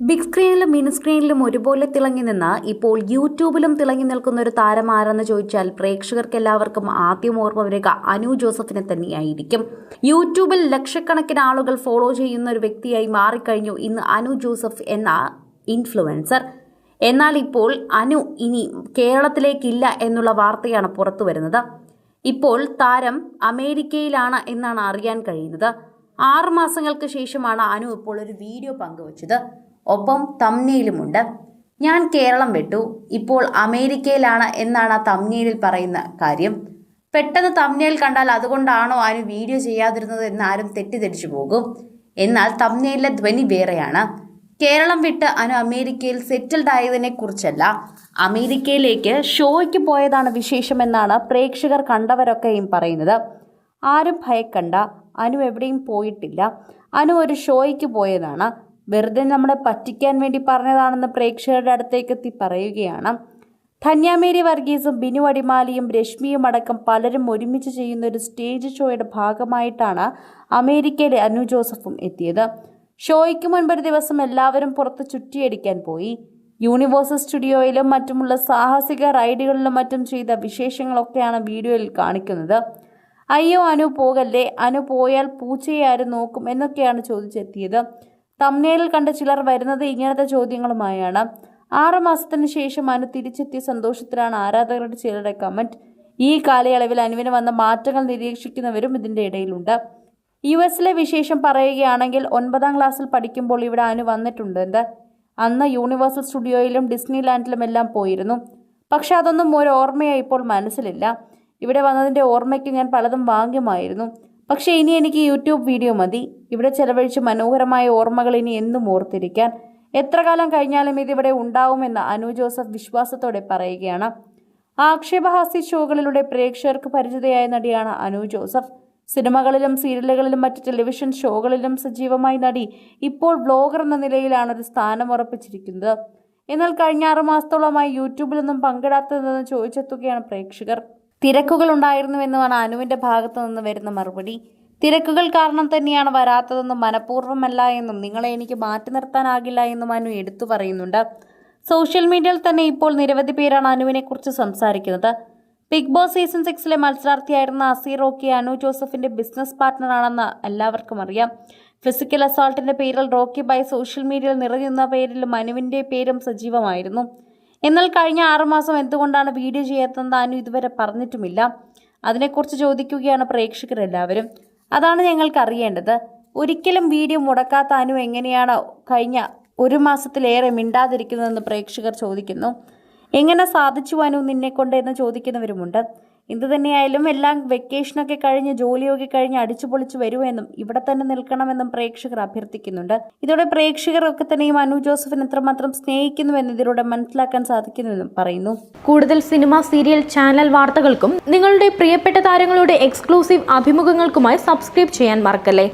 Big സ്ക്രീനിലും mini സ്ക്രീനിലും ഒരുപോലെ തിളങ്ങി നിന്ന് ഇപ്പോൾ യൂട്യൂബിലും തിളങ്ങി നിൽക്കുന്ന ഒരു താരം ആരെന്ന് ചോദിച്ചാൽ പ്രേക്ഷകർക്ക് എല്ലാവർക്കും ആദ്യം ഓർമ്മ വരിക അനു ജോസഫിനെ തന്നെയായിരിക്കും. യൂട്യൂബിൽ ലക്ഷക്കണക്കിന് ആളുകൾ ഫോളോ ചെയ്യുന്ന ഒരു വ്യക്തിയായി മാറിക്കഴിഞ്ഞു ഇന്ന് അനു ജോസഫ് എന്ന ഇൻഫ്ലുവൻസർ എന്നാൽ ഇപ്പോൾ അനു ഇനി കേരളത്തിലേക്കില്ല എന്നുള്ള വാർത്തയാണ് പുറത്തു വരുന്നത്. ഇപ്പോൾ താരം അമേരിക്കയിലാണ് എന്നാണ് അറിയാൻ കഴിയുന്നത്. ആറ് മാസങ്ങൾക്ക് ശേഷമാണ് അനു ഇപ്പോൾ ഒരു വീഡിയോ പങ്കുവച്ചത്. ഒപ്പം തമ്നയിലുമുണ്ട് ഞാൻ കേരളം വിട്ടു. ഇപ്പോൾ അമേരിക്കയിലാണ് എന്നാണ് ആ പറയുന്ന കാര്യം. പെട്ടെന്ന് തമ്നയിൽ കണ്ടാൽ അതുകൊണ്ടാണോ ആരും വീഡിയോ ചെയ്യാതിരുന്നത് എന്ന് ആരും തെറ്റിദ്ധരിച്ചു പോകും. എന്നാൽ തമ്നയിലെ ധ്വനി വേറെയാണ്. കേരളം വിട്ട് അനു അമേരിക്കയിൽ സെറ്റിൽഡ് ആയതിനെ കുറിച്ചല്ല. അമേരിക്കയിലേക്ക് ഷോയ്ക്ക് പോയതാണ് വിശേഷമെന്നാണ് പ്രേക്ഷകർ കണ്ടവരൊക്കെയും പറയുന്നത്. ആരും ഭയക്കണ്ട. അനു എവിടെയും പോയിട്ടില്ല. അനു ഒരു ഷോയ്ക്ക് പോയതാണ്. വെറുതെ നമ്മളെ പറ്റിക്കാൻ വേണ്ടി പറഞ്ഞതാണെന്ന് പ്രേക്ഷകരുടെ അടുത്തേക്ക് എത്തി പറയുകയാണ്. ധന്യാമേരി വർഗീസും ബിനു അടിമാലിയും രശ്മിയും അടക്കം പലരും ഒരുമിച്ച് ചെയ്യുന്ന ഒരു സ്റ്റേജ് ഷോയുടെ ഭാഗമായിട്ടാണ് അമേരിക്കയിലെ അനു ജോസഫും എത്തിയത്. ഷോയ്ക്ക് മുൻപൊരു ദിവസം എല്ലാവരും പുറത്ത് ചുറ്റിയടിക്കാൻ പോയി. യൂണിവേഴ്സൽ സ്റ്റുഡിയോയിലും മറ്റുമുള്ള സാഹസിക റൈഡുകളിലും മറ്റും ചെയ്ത വിശേഷങ്ങളൊക്കെയാണ് വീഡിയോയിൽ കാണിക്കുന്നത്. അയ്യോ അനു പോകല്ലേ? അനു പോയാൽ പൂച്ചയെ ആരും നോക്കും എന്നൊക്കെയാണ് ചോദിച്ചെത്തിയത്. തമ്നയിൽ കണ്ട ചിലർ വരുന്നത് ഇങ്ങനത്തെ ചോദ്യങ്ങളുമായാണ്. ആറു മാസത്തിന് ശേഷം അനു തിരിച്ചെത്തിയ സന്തോഷത്തിലാണ് ആരാധകരുടെ ചിലരുടെ കമന്റ് ഈ കാലയളവിൽ അനുവിന് വന്ന മാറ്റങ്ങൾ നിരീക്ഷിക്കുന്നവരും ഇതിന്റെ ഇടയിലുണ്ട്. യു എസിലെ വിശേഷം പറയുകയാണെങ്കിൽ ഒൻപതാം ക്ലാസ്സിൽ പഠിക്കുമ്പോൾ ഇവിടെ അനു വന്നിട്ടുണ്ട്. അന്ന് യൂണിവേഴ്സൽ സ്റ്റുഡിയോയിലും ഡിസ്നി ലാൻഡിലും എല്ലാം പോയിരുന്നു. പക്ഷെ അതൊന്നും ഒരു ഓർമ്മയായി ഇപ്പോൾ മനസ്സിലില്ല. ഇവിടെ വന്നതിന്റെ ഓർമ്മയ്ക്ക് ഞാൻ പലതും വാങ്ങുമായിരുന്നു പക്ഷേ ഇനി എനിക്ക് യൂട്യൂബ് വീഡിയോ മതി. ഇവിടെ ചെലവഴിച്ച് മനോഹരമായ ഓർമ്മകൾ ഇനി എന്നും ഓർത്തിരിക്കാൻ. എത്ര കാലം കഴിഞ്ഞാലും ഇതിവിടെ ഉണ്ടാവുമെന്ന് അനു ജോസഫ് വിശ്വാസത്തോടെ പറയുകയാണ്. ആക്ഷേപഹാസ്യ ഷോകളിലൂടെ പ്രേക്ഷകർക്ക് പരിചിതയായ നടിയാണ് അനു ജോസഫ്. സിനിമകളിലും സീരിയലുകളിലും മറ്റ് ടെലിവിഷൻ ഷോകളിലും സജീവമായി നടി ഇപ്പോൾ ബ്ലോഗർ എന്ന നിലയിലാണ് ഒരു സ്ഥാനം ഉറപ്പിച്ചിരിക്കുന്നത്. എന്നാൽ കഴിഞ്ഞ ആറു മാസത്തോളമായി യൂട്യൂബിലൊന്നും പങ്കിടാത്തതെന്ന് ചോദിച്ചെത്തുകയാണ് പ്രേക്ഷകർ. തിരക്കുകൾ ഉണ്ടായിരുന്നുവെന്നുമാണ് അനുവിന്റെ ഭാഗത്തു നിന്ന് വരുന്ന മറുപടി. തിരക്കുകൾ കാരണം തന്നെയാണ് വരാത്തതെന്നും മനഃപൂർവമല്ല എന്നും നിങ്ങളെ എനിക്ക് മാറ്റി നിർത്താനാകില്ല എന്നും അനു എടുത്തു പറയുന്നുണ്ട്. സോഷ്യൽ മീഡിയയിൽ തന്നെ ഇപ്പോൾ നിരവധി പേരാണ് അനുവിനെ കുറിച്ച് സംസാരിക്കുന്നത്. ബിഗ് ബോസ് സീസൺ സിക്സിലെ മത്സരാർത്ഥിയായിരുന്ന അസീർ റോക്കി അനു ജോസഫിന്റെ ബിസിനസ് പാർട്ട്ണറാണെന്ന് എല്ലാവർക്കും അറിയാം. ഫിസിക്കൽ അസോൾട്ടിന്റെ പേരിൽ റോക്കി ബൈ സോഷ്യൽ മീഡിയയിൽ നിറഞ്ഞുന്ന പേരിലും അനുവിന്റെ പേരും സജീവമായിരുന്നു. എന്നാൽ കഴിഞ്ഞ ആറുമാസം എന്തുകൊണ്ടാണ് വീഡിയോ ചെയ്യാത്തതെന്ന് താനും ഇതുവരെ പറഞ്ഞിട്ടുമില്ല. അതിനെക്കുറിച്ച് ചോദിക്കുകയാണ് പ്രേക്ഷകരെല്ലാവരും അതാണ് ഞങ്ങൾക്ക് അറിയേണ്ടത്. ഒരിക്കലും വീഡിയോ മുടക്കാത്ത അനു എങ്ങനെയാണ് കഴിഞ്ഞ ഒരു മാസത്തിലേറെ മിണ്ടാതിരിക്കുന്നതെന്ന് പ്രേക്ഷകർ ചോദിക്കുന്നു. എങ്ങനെ സാധിച്ചു അനു നിന്നെ എന്ന് ചോദിക്കുന്നവരുമുണ്ട്. എന്തു തന്നെയായാലും എല്ലാം വെക്കേഷനൊക്കെ കഴിഞ്ഞ് ജോലിയൊക്കെ കഴിഞ്ഞ് അടിച്ചു പൊളിച്ചു വരുമെന്നും ഇവിടെ തന്നെ നിൽക്കണമെന്നും പ്രേക്ഷകർ അഭ്യർത്ഥിക്കുന്നുണ്ട്. ഇതോടെ പ്രേക്ഷകരൊക്കെ തന്നെയും അനു ജോസഫിന് എത്രമാത്രം സ്നേഹിക്കുന്നുവെന്ന് ഇതിലൂടെ മനസ്സിലാക്കാൻ സാധിക്കുന്നുവെന്നും പറയുന്നു. കൂടുതൽ സിനിമ സീരിയൽ ചാനൽ വാർത്തകൾക്കും നിങ്ങളുടെ പ്രിയപ്പെട്ട താരങ്ങളുടെ എക്സ്ക്ലൂസീവ് അഭിമുഖങ്ങൾക്കുമായി സബ്സ്ക്രൈബ് ചെയ്യാൻ മറക്കല്ലേ?